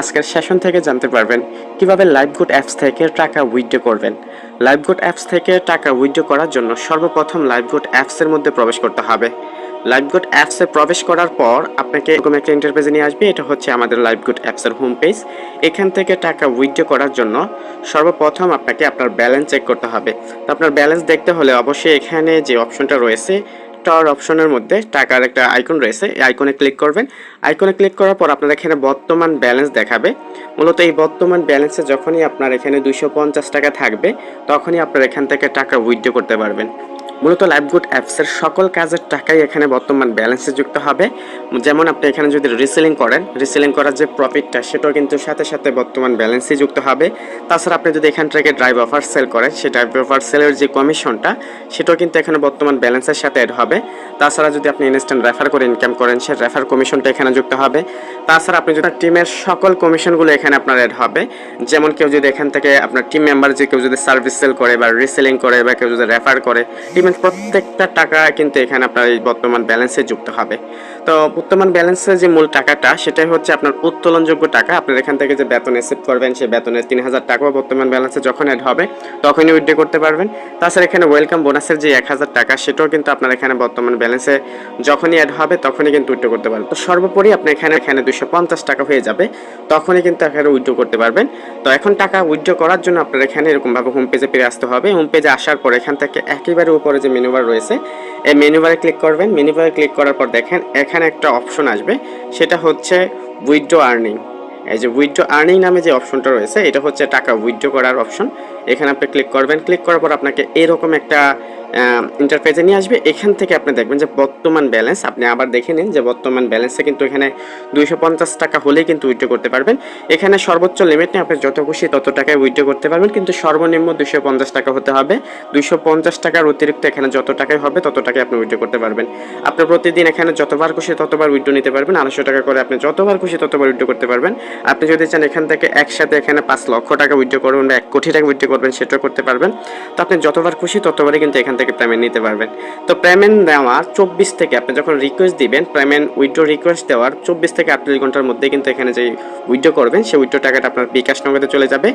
আজকের সেশন থেকে জানতে পারবেন কীভাবে লাইভগুড অ্যাপস থেকে টাকা উইথড্র করবেন। লাইভগুড অ্যাপস থেকে টাকা উইথড্র করার জন্য সর্বপ্রথম লাইভগুড অ্যাপসের মধ্যে প্রবেশ করতে হবে। লাইভগুড অ্যাপসে প্রবেশ করার পর আপনাকে এরকম একটা ইন্টারপেজে নিয়ে আসবে, এটা হচ্ছে আমাদের লাইভগুড অ্যাপসের হোম পেজ এখান থেকে টাকা উইথড্র করার জন্য সর্বপ্রথম আপনাকে আপনার ব্যালেন্স চেক করতে হবে। তো আপনার ব্যালেন্স দেখতে হলে অবশ্যই এখানে যে অপশনটা রয়েছে টাওয়ার অপশনের মধ্যে টাকার একটা আইকন রয়েছে, এই আইকনে ক্লিক করবেন। আইকনে ক্লিক করার পর আপনার এখানে বর্তমান ব্যালেন্স দেখাবে। মূলত এই বর্তমান ব্যালেন্সে যখনই আপনার এখানে দুশো টাকা থাকবে, তখনই আপনার এখান থেকে টাকা উইথড্র করতে পারবেন। মূলত লাইভগুড অ্যাপসের সকল কাজের টাকাই এখানে বর্তমান ব্যালেন্সে যুক্ত হবে। যেমন আপনি এখানে যদি রিসেলিং করেন রিসেলিং করার যে প্রফিটটা সেটাও কিন্তু সাথে সাথে বর্তমান ব্যালেন্সে যুক্ত হবে। তাছাড়া আপনি যদি এখান থেকে ড্রাইভ অফার সেল করেন, সেই ড্রাইভ অফার সেলের যে কমিশনটা সেটাও কিন্তু এখানে বর্তমান ব্যালেন্সের সাথে অ্যাড হবে। তাছাড়া যদি আপনি ইনস্ট্যান্ট রেফার করে ইনকাম করেন, সেই রেফার কমিশনটা এখানে যুক্ত হবে। তাছাড়া আপনি যদি টিমের সকল কমিশনগুলো এখানে আপনার অ্যাড হবে, যেমন কেউ যদি এখান থেকে আপনার টিম মেম্বার যে কেউ যদি সার্ভিস সেল করে বা রিসেলিং করে বা কেউ যদি রেফার করে টিমের প্রত্যেকটা টাকা কিন্তু এখানে আপনার এই বর্তমান ব্যালেন্সে যুক্ত হবে। তো বর্তমান ব্যালেন্সের যে মূল টাকাটা, সেটাই হচ্ছে আপনার উত্তোলনযোগ্য টাকা। আপনার এখান থেকে যে বেতন রিসিভ করবেন, সেই বেতনের তিন হাজার টাকাও বর্তমান ব্যালেন্সে যখন অ্যাড হবে, তখনই উইথড্র করতে পারবেন। তাছাড়া এখানে ওয়েলকাম বোনাসের যে এক হাজার টাকা, সেটাও কিন্তু আপনার এখানে বর্তমান ব্যালেন্সে যখনই অ্যাড হবে, তখনই কিন্তু উইথড্র করতে পারবেন। তো সর্বোপরি আপনি এখানে এখানে দুশো পঞ্চাশ টাকা হয়ে যাবে, তখনই কিন্তু এখানে উইথড্র করতে পারবেন। তো এখন টাকা উইথড্র করার জন্য আপনার এখানে এরকমভাবে হোম পেজে ফিরে আসতে হবে। হোম পেজে আসার পর এখান থেকে একেবারে উপরে যে মেনুবার রয়েছে, এই মেনু বারে ক্লিক করবেন। মেনু বারে ক্লিক করার পর দেখেন, এখানে একটা অপশন আসবে। সেটা হচ্ছে উইথড্র আর্নিং এই যে উইথড্র আর্নিং নামে যে অপশনটা রয়েছে, এটা হচ্ছে টাকা উইথড্র করার অপশন এখানে আপনি ক্লিক করবেন। ক্লিক করার পর আপনাকে এরকম একটা ইন্টারফেসে নিয়ে আসবে। এখান থেকে আপনি দেখবেন যে বর্তমান ব্যালেন্স আপনি আবার দেখে নিন যে বর্তমান ব্যালেন্সে কিন্তু এখানে দুইশো পঞ্চাশ টাকা হলেই কিন্তু উইথড্র করতে পারবেন। এখানে সর্বোচ্চ লিমিট নিয়ে আপনি যত খুশি তত টাকায় উইথড্র করতে পারবেন। কিন্তু সর্বনিম্ন পঞ্চাশ টাকা হতে হবে। দুইশো পঞ্চাশ টাকার অতিরিক্ত এখানে যত টাকায় হবে তত টাকায় আপনি উইথড্র করতে পারবেন। আপনি প্রতিদিন এখানে যতবার খুশি ততবার উইথড্র নিতে পারবেন। আড়াইশো টাকা করে আপনি যতবার খুশি ততবার উইথড্র করতে পারবেন। আপনি যদি চান এখান থেকে একসাথে এখানে পাঁচ লক্ষ টাকা উইথড্র করবেন বা এক কোটি টাকা উইথড্র করবেন, সেটাও করতে পারবেন। তো আপনি যতবার খুশি ততবারই কিন্তু এখান থেকে পেমেন্ট নিতে পারবেন। তো পেমেন্ট দেওয়ার চব্বিশ থেকে আপনি যখন রিকোয়েস্ট দিবেন পেমেন্ট উইথড্র রিকোয়েস্ট দেওয়ার চব্বিশ থেকে আটত্রিশ ঘণ্টার মধ্যে কিন্তু এখানে যে উইথড্র করবেন, সেই উইথড্র টাকাটা আপনার বিকাশ নগদে চলে যাবে।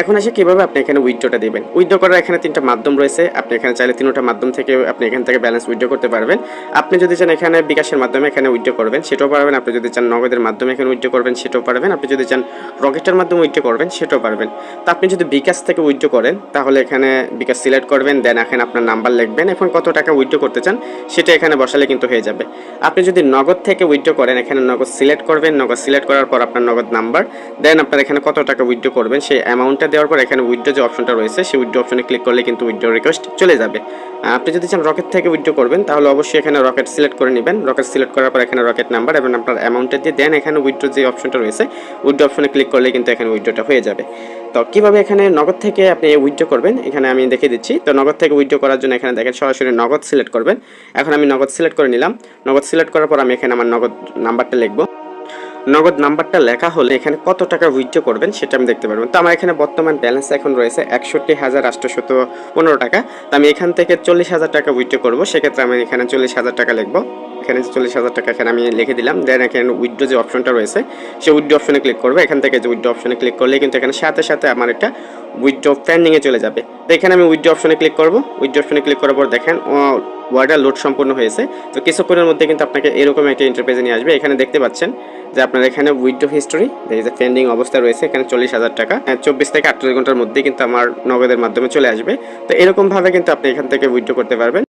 এখন আসে কীভাবে আপনি এখানে উইথড্রটা দিবেন? উইথড্র করার এখানে তিনটা মাধ্যম রয়েছে। আপনি এখানে চাইলে তিনটা মাধ্যম থেকে আপনি এখান থেকে ব্যালেন্স উইথড্র করতে পারবেন। আপনি যদি চান এখানে বিকাশের মাধ্যমে এখানে উইথড্র করবেন, সেটাও পারবেন। আপনি যদি চান নগদের মাধ্যমে এখানে উইথড্র করবেন, সেটাও পারবেন। আপনি যদি চান রকেটের মাধ্যমে উইথড্র করবেন, সেটাও পারবেন। তো আপনি যদি বিকাশ থেকে উইথড্র করেন, তাহলে এখানে বিকাশ সিলেক্ট করবেন, দেন এখানে আপনার নাম্বার লিখবেন, এখন কত টাকা উইথড্র করতে চান সেটা এখানে বসালে কিন্তু হয়ে যাবে। আপনি যদি নগদ থেকে উইথড্র করেন, এখানে নগদ সিলেক্ট করবেন, নগদ সিলেক্ট করার পর আপনার নগদ নাম্বার, দেন আপনার এখানে কত টাকা উইথড্র করবেন, সেই অ্যামাউন্টটা দেওয়ার পর এখানে উইথড্র যে অপশনটা রয়েছে, সেই উইথড্র অপশনে ক্লিক করলে কিন্তু উইথড্র রিকোয়েস্ট চলে যাবে। আপনি যদি চান রকেট থেকে উইথড্র করবেন, তাহলে অবশ্যই এখানে রকেট সিলেক্ট করে নেবেন। রকেট সিলেক্ট করার পর এখানে রকেট নাম্বার এবং আপনার অ্যামাউন্টটা দিয়ে, দেন এখানে উইথড্র যে অপশনটা রয়েছে, উইথড্র অপশনে ক্লিক করলে কিন্তু এখানে উইথড্রটা হয়ে যাবে। তো কীভাবে এখানে নগদ থেকে আপনি উইথড্র করবেন? এখানে আমি দেখে দিচ্ছি। তো নগদ থেকে উইথড্র করার জন্য এখানে দেখেন সরাসরি নগদ সিলেক্ট করবেন। এখন আমি নগদ সিলেক্ট করে নিলাম। নগদ সিলেক্ট করার পর আমি এখানে আমার নগদ নাম্বারটা লিখব। নগদ নাম্বারটা লেখা হলে এখানে কত টাকা উইথড্র করবেন সেটা আমি দেখতে পারবেন তো আমার এখানে বর্তমান ব্যালেন্স এখন রয়েছে একষট্টি হাজার আটশোশত পনেরো টাকা। তো আমি এখান থেকে চল্লিশ হাজার টাকা উইথড্র করব। সেক্ষেত্রে আমি এখানে চল্লিশ হাজার টাকা লিখব। এখানে চল্লিশ হাজার টাকা এখানে আমি লিখে দিলাম। দেন এখানে উইথড্র যে অপশনটা রয়েছে সেই উইথড্র অপশনে ক্লিক করবে। এখান থেকে যে উইথড্র অপশনে ক্লিক করলে কিন্তু এখানে সাথে সাথে আমার এটা উইথড্র পেন্ডিংয়ে চলে যাবে। তো এখানে আমি উইথড্র অপশনে ক্লিক করব। উইথড্র অপশনে ক্লিক করার পর দেখেন ওয়ার্ডার লোড সম্পূর্ণ হয়েছে। তো কিছুক্ষণের মধ্যে কিন্তু আপনাকে এরকম একটা ইন্টারপেজে নিয়ে আসবে। এখানে দেখতে পাচ্ছেন যে আপনার এখানে উইথড্র হিস্টোরি এই যে পেন্ডিং অবস্থা রয়েছে, এখানে চল্লিশ হাজার টাকা। চব্বিশ থেকে আটচল্লিশ ঘণ্টার মধ্যে কিন্তু আমার নগদের মাধ্যমে চলে আসবে। তো এরকমভাবে কিন্তু আপনি এখান থেকে উইথড্র করতে পারবেন।